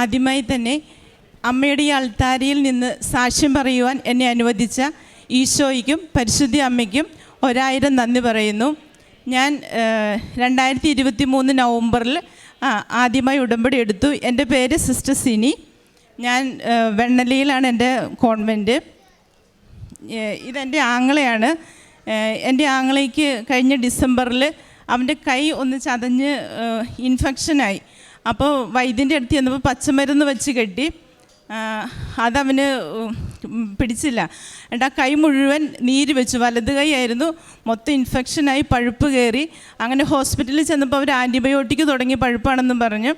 ആദ്യമായി തന്നെ അമ്മയുടെ ഈ അൾത്താരിയിൽ നിന്ന് സാക്ഷ്യം പറയുവാൻ എന്നെ അനുവദിച്ച ഈശോയ്ക്കും പരിശുദ്ധി അമ്മയ്ക്കും ഒരായിരം നന്ദി പറയുന്നു. ഞാൻ രണ്ടായിരത്തി ഇരുപത്തി മൂന്ന് നവംബറിൽ ആദ്യമായി ഉടമ്പടി എടുത്തു. എന്റെ പേര് സിസ്റ്റർ സിനി. ഞാൻ വെണ്ണലിയിലാണ് എന്റെ കോൺവെന്റ് ഇതെന്റെ ആങ്ങളെയാണ്. എന്റെ ആങ്ങളയ്ക്ക് കഴിഞ്ഞ ഡിസംബറിൽ അവന്റെ കൈ ഒന്ന് ചതഞ്ഞ് ഇൻഫെക്ഷനായി. അപ്പോൾ വൈദ്യന്റെ അടുത്ത് ചെന്നപ്പോൾ പച്ചമരുന്ന് വെച്ച് കെട്ടി. അതവന് പിടിച്ചില്ല. എന്നിട്ട് ആ കൈ മുഴുവൻ നീര് വെച്ചു. വലത് കൈ ആയിരുന്നു. മൊത്തം ഇൻഫെക്ഷനായി പഴുപ്പ് കയറി അങ്ങനെ ഹോസ്പിറ്റലിൽ ചെന്നപ്പോൾ അവർ ആന്റിബയോട്ടിക് തുടങ്ങി പഴുപ്പാണെന്നും പറഞ്ഞു.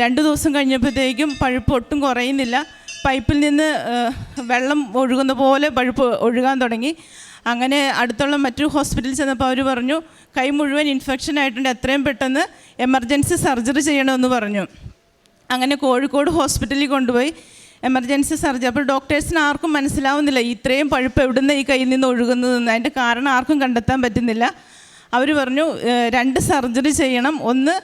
രണ്ട് ദിവസം കഴിഞ്ഞപ്പോഴത്തേക്കും പഴുപ്പ് ഒട്ടും കുറയുന്നില്ല. പൈപ്പിൽ നിന്ന് വെള്ളം ഒഴുകുന്ന പോലെ പഴുപ്പ് ഒഴുകാൻ തുടങ്ങി. അങ്ങനെ അടുത്തുള്ള മറ്റു ഹോസ്പിറ്റലിൽ ചെന്നപ്പോൾ അവർ പറഞ്ഞു കൈ മുഴുവൻ ഇൻഫെക്ഷൻ ആയിട്ടുണ്ട് എത്രയും പെട്ടെന്ന് എമർജൻസി സർജറി ചെയ്യണമെന്ന് പറഞ്ഞു. അങ്ങനെ കോഴിക്കോട് ഹോസ്പിറ്റലിൽ കൊണ്ടുപോയി എമർജൻസി സർജറി അപ്പോൾ ഡോക്ടേഴ്സിന് ആർക്കും മനസ്സിലാവുന്നില്ല ഇത്രയും പഴുപ്പ് എവിടുന്ന ഈ കയ്യിൽ നിന്ന് ഒഴുകുന്നതെന്ന്? അതിന്റെ കാരണം ആർക്കും കണ്ടെത്താൻ പറ്റുന്നില്ല. അവർ പറഞ്ഞു രണ്ട് സർജറി ചെയ്യണം. ഒന്ന്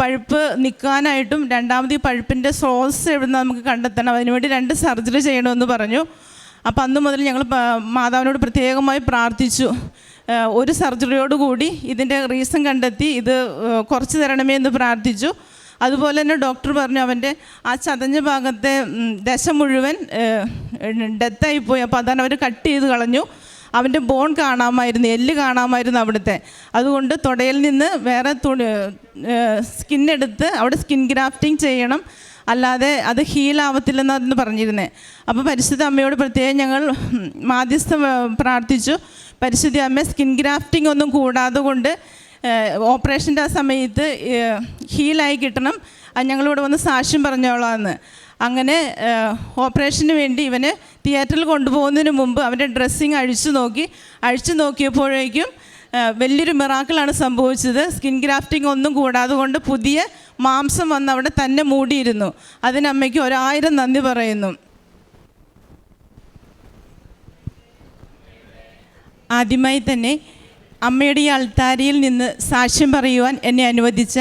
പഴുപ്പ് നിൽക്കാനായിട്ടും രണ്ടാമത് ഈ പഴുപ്പിന്റെ സോഴ്സ് എവിടുന്ന് നമുക്ക് കണ്ടെത്തണം? അതിനുവേണ്ടി രണ്ട് സർജറി ചെയ്യണമെന്ന് പറഞ്ഞു. അപ്പോൾ അന്ന് മുതൽ ഞങ്ങൾ മാതാവിനോട് പ്രത്യേകമായി പ്രാർത്ഥിച്ചു. ഒരു സർജറിയോട് കൂടി ഇതിന്റെ റീസൺ കണ്ടെത്തി ഇത് കുറച്ച് തരണമേ എന്ന് പ്രാർത്ഥിച്ചു. അതുപോലെ തന്നെ ഡോക്ടർ പറഞ്ഞു അവന്റെ ആ ചതഞ്ഞ ഭാഗത്തെ ദശ മുഴുവൻ ഡെത്തായിപ്പോയി അപ്പോൾ അതാണ് അവർ കട്ട് ചെയ്ത് കളഞ്ഞു. അവന്റെ ബോൺ കാണാമായിരുന്നു എല്ല് കാണാമായിരുന്നു അവിടുത്തെ. അതുകൊണ്ട് തുടയിൽ നിന്ന് വേറെ തുണി സ്കിന്നെടുത്ത് അവിടെ സ്കിൻ ഗ്രാഫ്റ്റിംഗ് ചെയ്യണം. അല്ലാതെ അത് ഹീലാവത്തില്ലെന്നായിരുന്നു പറഞ്ഞിരുന്നത് അപ്പോൾ പരിശുദ്ധ അമ്മയോട് പ്രത്യേകം ഞങ്ങൾ മാധ്യസ്ഥം പ്രാർത്ഥിച്ചു. പരിശുദ്ധ അമ്മ സ്കിൻ ഗ്രാഫ്റ്റിംഗ് ഒന്നും കൂടാതെ കൊണ്ട് ഓപ്പറേഷന്റെ ആ സമയത്ത് ഹീലായി കിട്ടണം. അത് ഞങ്ങളിവിടെ വന്ന് സാക്ഷ്യം പറഞ്ഞോളാമെന്ന് അങ്ങനെ ഓപ്പറേഷന് വേണ്ടി ഇവന് തിയേറ്ററിൽ കൊണ്ടുപോകുന്നതിന് മുമ്പ് അവന്റെ ഡ്രസ്സിങ് അഴിച്ചു നോക്കി. അഴിച്ചു നോക്കിയപ്പോഴേക്കും വലിയൊരു മിറാക്കിളാണ് സംഭവിച്ചത്. സ്കിൻ ഗ്രാഫ്റ്റിംഗ് ഒന്നും കൂടാതെ കൊണ്ട് പുതിയ മാംസം വന്ന് അവിടെ തന്നെ മൂടിയിരുന്നു. അതിനമ്മയ്ക്ക് ഒരായിരം നന്ദി പറയുന്നു. ആദ്യമായി തന്നെ അമ്മയുടെ ഈ അൾത്താരിയിൽ നിന്ന് സാക്ഷ്യം പറയുവാൻ എന്നെ അനുവദിച്ച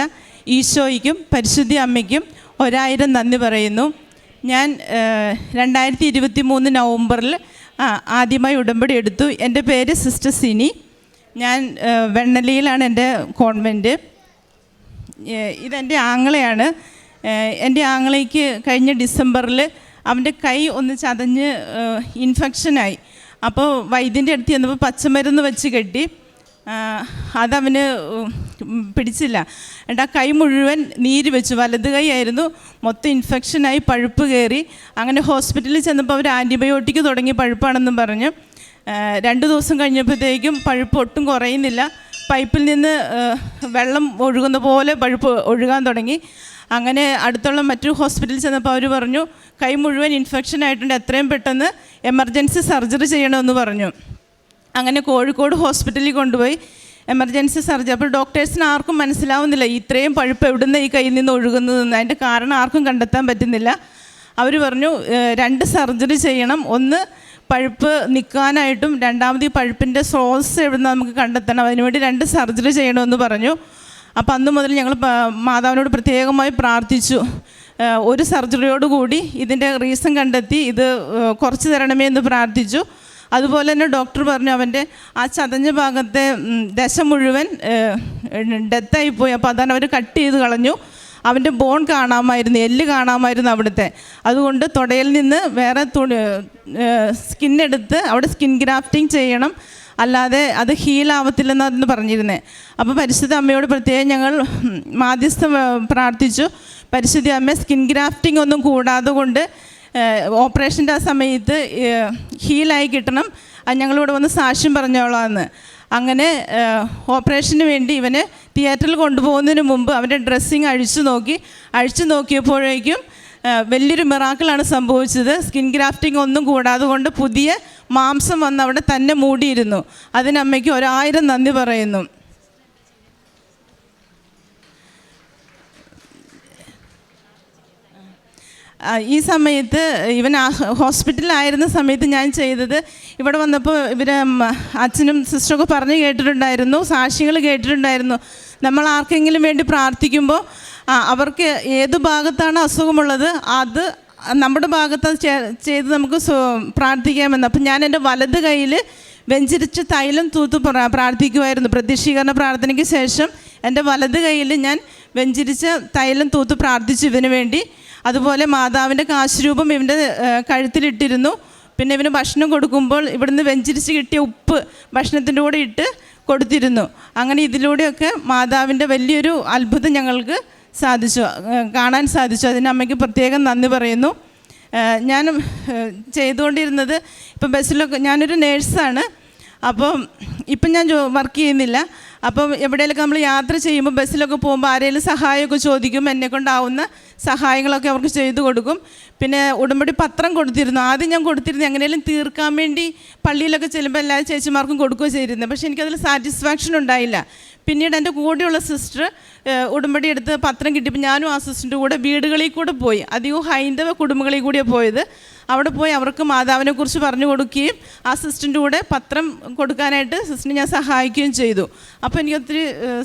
ഈശോയ്ക്കും പരിശുദ്ധി അമ്മയ്ക്കും ഒരായിരം നന്ദി പറയുന്നു. ഞാൻ രണ്ടായിരത്തി ഇരുപത്തി മൂന്ന് നവംബറിൽ ആദ്യമായി ഉടമ്പടി എടുത്തു. എന്റെ പേര് സിസ്റ്റർ സിനി. ഞാൻ വെണ്ണലിയിലാണ് എന്റെ കോൺവെന്റ് ഇതെന്റെ ആങ്ങളെയാണ്. എന്റെ ആങ്ങളയ്ക്ക് കഴിഞ്ഞ ഡിസംബറിൽ അവന്റെ കൈ ഒന്ന് ചതഞ്ഞ് ഇൻഫെക്ഷനായി. അപ്പോൾ വൈദ്യന്റെ അടുത്ത് ചെന്നപ്പോൾ പച്ചമരുന്ന് വെച്ച് കെട്ടി. അതവന് പിടിച്ചില്ല. എന്നിട്ട് ആ കൈ മുഴുവൻ നീര് വെച്ചു. വലത് കൈ ആയിരുന്നു. മൊത്തം ഇൻഫെക്ഷനായി പഴുപ്പ് കയറി. അങ്ങനെ ഹോസ്പിറ്റലിൽ ചെന്നപ്പോൾ അവർ ആന്റിബയോട്ടിക് തുടങ്ങി പഴുപ്പാണെന്നും പറഞ്ഞു. രണ്ട് ദിവസം കഴിഞ്ഞപ്പോഴത്തേക്കും പഴുപ്പ് ഒട്ടും കുറയുന്നില്ല. പൈപ്പിൽ നിന്ന് വെള്ളം ഒഴുകുന്ന പോലെ പഴുപ്പ് ഒഴുകാൻ തുടങ്ങി. അങ്ങനെ അടുത്തുള്ള മറ്റു ഹോസ്പിറ്റലിൽ ചെന്നപ്പോൾ അവർ പറഞ്ഞു കൈ മുഴുവൻ ഇൻഫെക്ഷൻ ആയിട്ടുണ്ട് എത്രയും പെട്ടെന്ന് എമർജൻസി സർജറി ചെയ്യണമെന്ന് പറഞ്ഞു. അങ്ങനെ കോഴിക്കോട് ഹോസ്പിറ്റലിൽ കൊണ്ടുപോയി എമർജൻസി സർജറി. അപ്പോൾ ഡോക്ടേഴ്സിന് ആർക്കും മനസ്സിലാവുന്നില്ല ഇത്രയും പഴുപ്പ് എവിടുന്ന് ഈ കയ്യിൽ നിന്ന് ഒഴുകുന്നതെന്ന്? അതിന്റെ കാരണം ആർക്കും കണ്ടെത്താൻ പറ്റുന്നില്ല. അവർ പറഞ്ഞു രണ്ട് സർജറി ചെയ്യണം. ഒന്ന് പഴുപ്പ് നിൽക്കാനായിട്ടും രണ്ടാമത് ഈ പഴുപ്പിന്റെ സോഴ്സ് എവിടുന്ന് നമുക്ക് കണ്ടെത്തണം. അതിനുവേണ്ടി രണ്ട് സർജറി ചെയ്യണമെന്ന് പറഞ്ഞു. അപ്പോൾ അന്ന് മുതൽ ഞങ്ങൾ മാതാവിനോട് പ്രത്യേകമായി പ്രാർത്ഥിച്ചു. ഒരു സർജറിയോട് കൂടി ഇതിന്റെ റീസൺ കണ്ടെത്തി ഇത് കുറച്ച് തരണമേ എന്ന് പ്രാർത്ഥിച്ചു. അതുപോലെ തന്നെ ഡോക്ടർ പറഞ്ഞു അവന്റെ ആ ചതഞ്ഞ ഭാഗത്തെ ദശ മുഴുവൻ ഡെത്തായിപ്പോയി അപ്പോൾ അതാണ് അവർ കട്ട് ചെയ്ത് കളഞ്ഞു. അവന്റെ ബോൺ കാണാമായിരുന്നു എല്ല് കാണാമായിരുന്നു അവിടുത്തെ. അതുകൊണ്ട് തുടയിൽ നിന്ന് വേറെ തുണി സ്കിന്നെടുത്ത് അവിടെ സ്കിൻ ഗ്രാഫ്റ്റിംഗ് ചെയ്യണം. അല്ലാതെ അത് ഹീലാവത്തില്ലെന്നായിരുന്നു പറഞ്ഞിരുന്നത് അപ്പോൾ പരിശുദ്ധ അമ്മയോട് പ്രത്യേകം ഞങ്ങൾ മാധ്യസ്ഥ പ്രാർത്ഥിച്ചു. പരിശുദ്ധ അമ്മ സ്കിൻ ഗ്രാഫ്റ്റിംഗ് ഒന്നും കൂടാതെ കൊണ്ട് ഓപ്പറേഷന്റെ ആ സമയത്ത് ഹീലായി കിട്ടണം. അത് ഞങ്ങളിവിടെ വന്ന് സാക്ഷ്യം പറഞ്ഞോളാമെന്ന് അങ്ങനെ ഓപ്പറേഷന് വേണ്ടി ഇവന് തിയേറ്ററിൽ കൊണ്ടുപോകുന്നതിന് മുമ്പ് അവന്റെ ഡ്രസ്സിങ് അഴിച്ചു നോക്കി. അഴിച്ചു നോക്കിയപ്പോഴേക്കും വലിയൊരു മിറാക്കിളാണ് സംഭവിച്ചത്. സ്കിൻ ഗ്രാഫ്റ്റിംഗ് ഒന്നും കൂടാതെ കൊണ്ട് പുതിയ മാംസം വന്ന് അവിടെ തന്നെ മൂടിയിരുന്നു. അതിനമ്മയ്ക്ക് ഒരായിരം നന്ദി പറയുന്നു. ഈ സമയത്ത് ഇവൻ ആ ഹോസ്പിറ്റലിലായിരുന്ന സമയത്ത് ഞാൻ ചെയ്തത് ഇവിടെ വന്നപ്പോൾ ഇവർ അച്ഛനും സിസ്റ്ററൊക്കെ പറഞ്ഞ് കേട്ടിട്ടുണ്ടായിരുന്നു സാക്ഷികൾ കേട്ടിട്ടുണ്ടായിരുന്നു. നമ്മൾ ആർക്കെങ്കിലും വേണ്ടി പ്രാർത്ഥിക്കുമ്പോൾ അവർക്ക് ഏത് ഭാഗത്താണ് അസുഖമുള്ളത് അത് നമ്മുടെ ഭാഗത്ത് ചെയ്ത് നമുക്ക് പ്രാർത്ഥിക്കാമെന്ന്. അപ്പം ഞാൻ എന്റെ വലത് കയ്യിൽ വെഞ്ചരിച്ച് തൈലം തൂത്ത് പ്രാ- പ്രാർത്ഥിക്കുമായിരുന്നു പ്രത്യക്ഷീകരണ പ്രാർത്ഥനയ്ക്ക് ശേഷം എന്റെ വലത് കയ്യിൽ ഞാൻ വെഞ്ചരിച്ച് തൈലം തൂത്ത് പ്രാർത്ഥിച്ചു. ഇവന് വേണ്ടി അതുപോലെ മാതാവിന്റെ കാശുരൂപം ഇവന്റെ കഴുത്തിലിട്ടിരുന്നു. പിന്നെ ഇവന് ഭക്ഷണം കൊടുക്കുമ്പോൾ ഇവിടുന്ന് വെഞ്ചരിച്ച് കിട്ടിയ ഉപ്പ് ഭക്ഷണത്തിന്റെ കൂടെ ഇട്ട് കൊടുത്തിരുന്നു. അങ്ങനെ ഇതിലൂടെയൊക്കെ മാതാവിന്റെ വലിയൊരു അത്ഭുതം ഞങ്ങൾക്ക് സാധിച്ചു. കാണാൻ സാധിച്ചു. അതിന് അമ്മയ്ക്ക് പ്രത്യേകം നന്ദി പറയുന്നു. ഞാൻ ചെയ്തുകൊണ്ടിരുന്നത് ഇപ്പം ബസ്സിലൊക്കെ ഞാനൊരു നേഴ്സാണ്. അപ്പം ഇപ്പം ഞാൻ ജോ വർക്ക് ചെയ്യുന്നില്ല. അപ്പം എവിടെയെങ്കിലൊക്കെ നമ്മൾ യാത്ര ചെയ്യുമ്പോൾ ബസ്സിലൊക്കെ പോകുമ്പോൾ ആരെങ്കിലും സഹായമൊക്കെ ചോദിക്കും എന്നെ കൊണ്ടാവുന്ന സഹായങ്ങളൊക്കെ അവർക്ക് ചെയ്തു കൊടുക്കും. പിന്നെ ഉടമ്പടി പത്രം കൊടുത്തിരുന്നു. ആദ്യം ഞാൻ കൊടുത്തിരുന്നു എങ്ങനെയും തീർക്കാൻ വേണ്ടി പള്ളിയിലൊക്കെ ചെല്ലുമ്പോൾ എല്ലാ ചേച്ചിമാർക്കും കൊടുക്കുകയോ ചെയ്തിരുന്നു. പക്ഷേ എനിക്കതിൽ സാറ്റിസ്ഫാക്ഷൻ ഉണ്ടായില്ല. പിന്നീട് എന്റെ കൂടെയുള്ള സിസ്റ്റർ ഉടമ്പടി എടുത്ത് പത്രം കിട്ടിയപ്പോൾ ഞാനും ആ സിസ്റ്ററിന്റെ കൂടെ വീടുകളിൽ കൂടെ പോയി. അധികവും ഹൈന്ദവ കുടുംബങ്ങളിൽ കൂടിയാണ് പോയത്. അവിടെ പോയി അവർക്ക് മാതാവിനെക്കുറിച്ച് പറഞ്ഞു കൊടുക്കുകയും ആ സിസ്റ്ററിന്റെ കൂടെ പത്രം കൊടുക്കാനായിട്ട് സിസ്റ്ററിനെ ഞാൻ സഹായിക്കുകയും ചെയ്തു. അപ്പോൾ എനിക്ക് ഒത്തിരി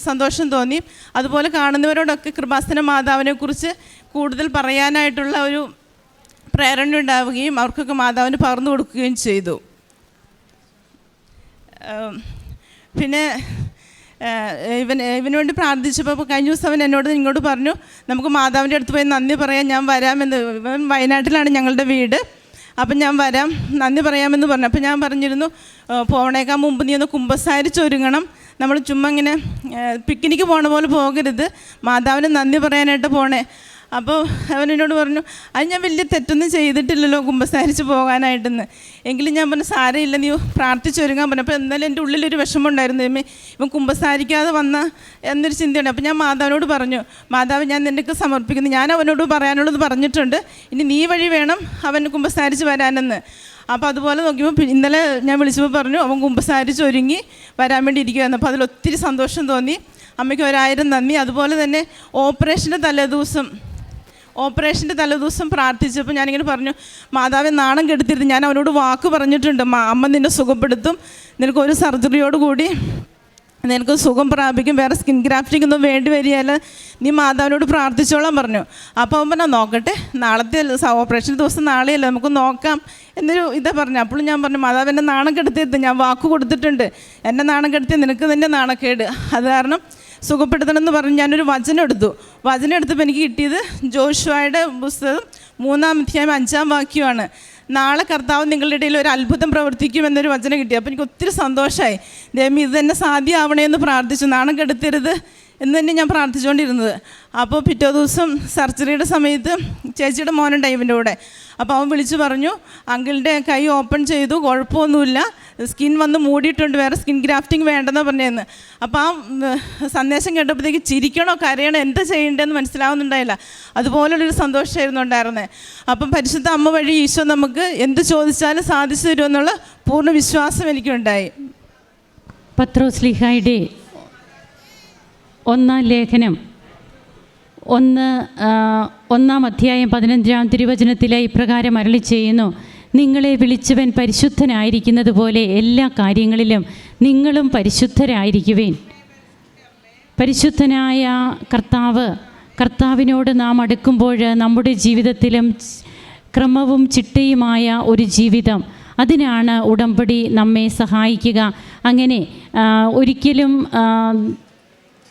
സന്തോഷം തോന്നി. അതുപോലെ കാണുന്നവരോടൊക്കെ കൃപാസന മാതാവിനെക്കുറിച്ച് കൂടുതൽ പറയാനായിട്ടുള്ള ഒരു പ്രേരണ ഉണ്ടാവുകയും അവർക്കൊക്കെ മാതാവിന് പകർന്നു കൊടുക്കുകയും ചെയ്തു. പിന്നെ ഇവൻ ഇവന് വേണ്ടി പ്രാർത്ഥിച്ചപ്പോൾ കഴിഞ്ഞ ദിവസം അവൻ എന്നോട് ഇങ്ങോട്ട് പറഞ്ഞു നമുക്ക് മാതാവിന്റെ അടുത്ത് പോയി നന്ദി പറയാൻ ഞാൻ വരാമെന്ന് ഇവൻ വയനാട്ടിലാണ് ഞങ്ങളുടെ വീട്. അപ്പം ഞാൻ വരാം നന്ദി പറയാമെന്ന് പറഞ്ഞു. അപ്പോൾ ഞാൻ പറഞ്ഞിരുന്നു പോണേക്കാൾ മുമ്പ് നീ ഒന്ന് കുമ്പസാരിച്ചൊരുങ്ങണം നമ്മൾ ചുമ്മാ ഇങ്ങനെ പിക്നിക്ക് പോണ പോലെ പോകരുത്. മാതാവിന് നന്ദി പറയാനായിട്ട് പോണേ. അപ്പോൾ അവൻ എന്നോട് പറഞ്ഞു അത് ഞാൻ വലിയ തെറ്റൊന്നും ചെയ്തിട്ടില്ലല്ലോ കുമ്പസാരിച്ച് പോകാനായിട്ടെന്ന്. എങ്കിലും ഞാൻ പറഞ്ഞു സാരമില്ല നീ പ്രാർത്ഥിച്ചൊരുങ്ങാൻ പറഞ്ഞു. അപ്പോൾ എന്തായാലും എന്റെ ഉള്ളിലൊരു വിഷമമുണ്ടായിരുന്നു ഇമ്മേ ഇവൻ കുമ്പസാരിക്കാതെ വന്ന എന്നൊരു ചിന്തയുണ്ട്. അപ്പോൾ ഞാൻ മാതാവിനോട് പറഞ്ഞു മാതാവ് ഞാൻ നിനക്ക് സമർപ്പിക്കുന്നു. ഞാൻ അവനോട് പറയാനുള്ളത് പറഞ്ഞിട്ടുണ്ട്. ഇനി നീ വഴി വേണം അവൻ കുമ്പസാരിച്ച് വരാനെന്ന്. അപ്പോൾ അതുപോലെ നോക്കിയപ്പോൾ ഇന്നലെ ഞാൻ വിളിച്ചപ്പോൾ പറഞ്ഞു അവൻ കുമ്പസാരിച്ച് ഒരുങ്ങി വരാൻ വേണ്ടി ഇരിക്കുകയായിരുന്നു അപ്പോൾ അതിലൊത്തിരി സന്തോഷം തോന്നി. അമ്മയ്ക്ക് ഒരായിരം നന്ദി. അതുപോലെ തന്നെ ഓപ്പറേഷന്റെ തലേദിവസം ഓപ്പറേഷന്റെ തലേദിവസം പ്രാർത്ഥിച്ചപ്പോൾ ഞാനിങ്ങനെ പറഞ്ഞു മാതാവെ നാണം കെടുത്തരുത്. ഞാൻ അവനോട് വാക്ക് പറഞ്ഞിട്ടുണ്ട്. "മാ- അമ്മ നിന്നെ സുഖപ്പെടുത്തും. നിനക്ക് ഒരു സർജറിയോട് കൂടി നിനക്ക് സുഖം പ്രാപിക്കും. വേറെ സ്കിൻ ഗ്രാഫ്റ്റിംഗ് ഒന്നും വേണ്ടി വരികയല്ല. നീ മാതാവിനോട് പ്രാർത്ഥിച്ചോളാൻ പറഞ്ഞു. അപ്പോൾ അവൻ പറഞ്ഞു നോക്കട്ടെ നാളത്തെ ഓപ്പറേഷൻ ദിവസം നാളെയല്ല നമുക്ക് നോക്കാം. എന്നൊരു ഇതാ പറഞ്ഞു. അപ്പോഴും ഞാൻ പറഞ്ഞു മാതാവ് എന്നെ നാണം കെടുത്തിരുത്ത് ഞാൻ വാക്ക് കൊടുത്തിട്ടുണ്ട്. എന്നെ നാണം കെടുത്തി നിനക്ക് തന്നെ നാണക്കേട്. അത് കാരണം സുഖപ്പെടുത്തണം എന്ന് പറഞ്ഞ് ഞാനൊരു വചനം എടുത്തു. വചനം എടുത്തപ്പോൾ എനിക്ക് കിട്ടിയത് ജോഷുവായുടെ പുസ്തകം മൂന്നാം അധ്യായം അഞ്ചാം വാക്യമാണ്. നാളെ കർത്താവ് നിങ്ങളുടെ ഇടയിൽ ഒരു അത്ഭുതം പ്രവർത്തിക്കും എന്നൊരു വചനം കിട്ടി. അപ്പോൾ എനിക്ക് ഒത്തിരി സന്തോഷമായി ദൈവം ഇത് തന്നെ സാധ്യമാവണേ എന്ന് പ്രാർത്ഥിച്ചു. നാണം കെടുത്തരുത്. എന്ന് തന്നെ ഞാൻ പ്രാർത്ഥിച്ചുകൊണ്ടിരുന്നത്. അപ്പോൾ പിറ്റേ ദിവസം സർജറിയുടെ സമയത്ത് ചേച്ചിയുടെ മോനുണ്ടായി ഇവന്റെ കൂടെ. അപ്പോൾ അവൻ വിളിച്ചു പറഞ്ഞു അങ്കിളിന്റെ കൈ ഓപ്പൺ ചെയ്തു കുഴപ്പമൊന്നുമില്ല. സ്കിൻ വന്ന് മൂടിയിട്ടുണ്ട് വേറെ സ്കിൻ ഗ്രാഫ്റ്റിംഗ് വേണ്ടെന്ന് പറഞ്ഞതെന്ന് അപ്പോൾ ആ സന്ദേശം കേട്ടപ്പോഴത്തേക്ക് ചിരിക്കണോ കരയണോ എന്താ ചെയ്യേണ്ടതെന്ന് മനസ്സിലാവുന്നുണ്ടായില്ല. അതുപോലുള്ളൊരു സന്തോഷമായിരുന്നു ഉണ്ടായിരുന്നത് അപ്പം പരിശുദ്ധ അമ്മ വഴി ഈശോ നമുക്ക് എന്ത് ചോദിച്ചാലും സാധിച്ചു തരുമെന്നുള്ള പൂർണ വിശ്വാസം എനിക്കുണ്ടായി. പത്രോസ്ലിഹായുടെ ഒന്നാം ലേഖനം. ഒന്ന് ഒന്നാം അധ്യായം പതിനഞ്ചാം തിരുവചനത്തിലെ ഇപ്രകാരം അരളി ചെയ്യുന്നു. നിങ്ങളെ വിളിച്ചവൻ പരിശുദ്ധനായിരിക്കുന്നത് പോലെ എല്ലാ കാര്യങ്ങളിലും നിങ്ങളും പരിശുദ്ധരായിരിക്കുവേൻ. പരിശുദ്ധനായ കർത്താവ് കർത്താവിനോട് നാം അടുക്കുമ്പോൾ നമ്മുടെ ജീവിതത്തിലും ക്രമവും ചിട്ടയുമായ ഒരു ജീവിതം. അതിനാണ് ഉടമ്പടി നമ്മെ സഹായിക്കുക. അങ്ങനെ ഒരിക്കലും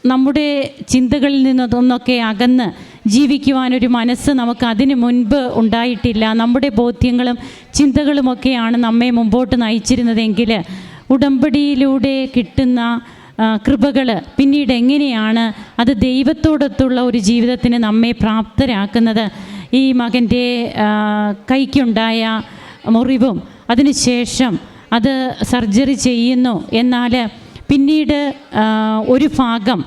നമ്മുടെ ചിന്തകളിൽ നിന്നതൊന്നൊക്കെ അകന്ന് ജീവിക്കുവാനൊരു മനസ്സ് നമുക്ക് അതിനു മുൻപ് ഉണ്ടായിട്ടില്ല. നമ്മുടെ ബോധ്യങ്ങളും ചിന്തകളുമൊക്കെയാണ് നമ്മെ മുമ്പോട്ട് നയിച്ചിരുന്നതെങ്കിൽ ഉടമ്പടിയിലൂടെ കിട്ടുന്ന കൃപകൾ പിന്നീട് എങ്ങനെയാണ് അത് ദൈവത്തോടൊത്തുള്ള ഒരു ജീവിതത്തിന് നമ്മെ പ്രാപ്തരാക്കുന്നത്? ഈ മകന്റെ കൈക്കുണ്ടായ മുറിവും അതിനുശേഷം അത് സർജറി ചെയ്യുന്നു. എന്നാൽ പിന്നീട് ഒരു ഭാഗം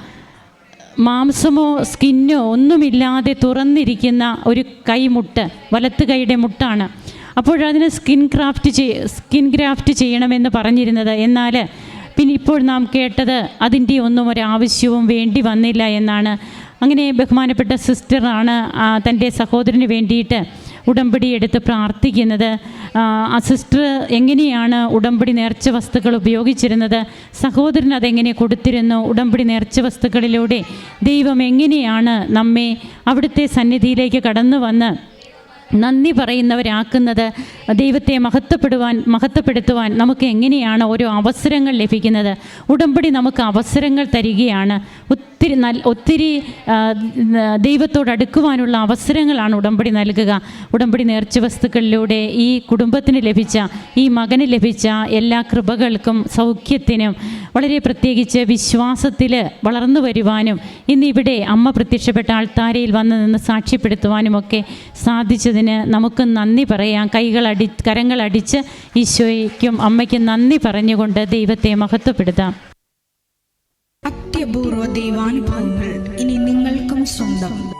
മാംസമോ സ്കിന്നോ ഒന്നുമില്ലാതെ തുറന്നിരിക്കുന്ന ഒരു കൈമുട്ട് വലത്ത് കൈയുടെ മുട്ടാണ്. അപ്പോഴതിന് സ്കിൻ ക്രാഫ്റ്റ് ചെയ് സ്കിൻ ഗ്രാഫ്റ്റ് ചെയ്യണമെന്ന് പറഞ്ഞിരുന്നത്. എന്നാൽ പിന്നെ ഇപ്പോൾ നാം കേട്ടത് അതിന്റെ ഒന്നും ഒരാവശ്യവും വേണ്ടി വന്നില്ല എന്നാണ്. അങ്ങനെ ബഹുമാനപ്പെട്ട സിസ്റ്ററാണ് തന്റെ സഹോദരന് വേണ്ടിയിട്ട് ഉടമ്പടി എടുത്ത് പ്രാർത്ഥിക്കുന്നത്. സിസ്റ്റർ എങ്ങനെയാണ് ഉടമ്പടി നേർച്ച വസ്തുക്കൾ ഉപയോഗിച്ചിരുന്നത്? സഹോദരൻ അതെങ്ങനെ കൊടുത്തിരുന്നു? ഉടമ്പടി നേർച്ച വസ്തുക്കളിലൂടെ ദൈവം എങ്ങനെയാണ് നമ്മെ അവിടുത്തെ സന്നിധിയിലേക്ക് കടന്നു വന്ന് നന്ദി പറയുന്നവരാക്കുന്നത് ദൈവത്തെ മഹത്വപ്പെടുവാൻ മഹത്വപ്പെടുത്തുവാൻ നമുക്ക് എങ്ങനെയാണ് ഓരോ അവസരങ്ങൾ ലഭിക്കുന്നത്? ഉടമ്പടി നമുക്ക് അവസരങ്ങൾ തരികയാണ്. ഒത്തിരി നൽ ഒത്തിരി ദൈവത്തോട് അടുക്കുവാനുള്ള അവസരങ്ങളാണ് ഉടമ്പടി നൽകുക. ഉടമ്പടി നേർച്ച വസ്തുക്കളിലൂടെ ഈ കുടുംബത്തിന് ലഭിച്ച ഈ മകന് ലഭിച്ച എല്ലാ കൃപകൾക്കും സൗഖ്യത്തിനും വളരെ പ്രത്യേകിച്ച് വിശ്വാസത്തിൽ വളർന്നു വരുവാനും ഇന്നിവിടെ അമ്മ പ്രത്യക്ഷപ്പെട്ട ആൾത്താരയിൽ വന്ന് നിന്ന് സാക്ഷ്യപ്പെടുത്തുവാനുമൊക്കെ സാധിച്ചതിന് നമുക്ക് നന്ദി പറയാം. കൈകളടി കരങ്ങളടിച്ച് ഈശോയ്ക്കും അമ്മയ്ക്കും നന്ദി പറഞ്ഞുകൊണ്ട് ദൈവത്തെ മഹത്വപ്പെടുത്താം. അത്യപൂർവ ദൈവാനുഭവങ്ങൾ ഇനി നിങ്ങൾക്കും സ്വന്തം.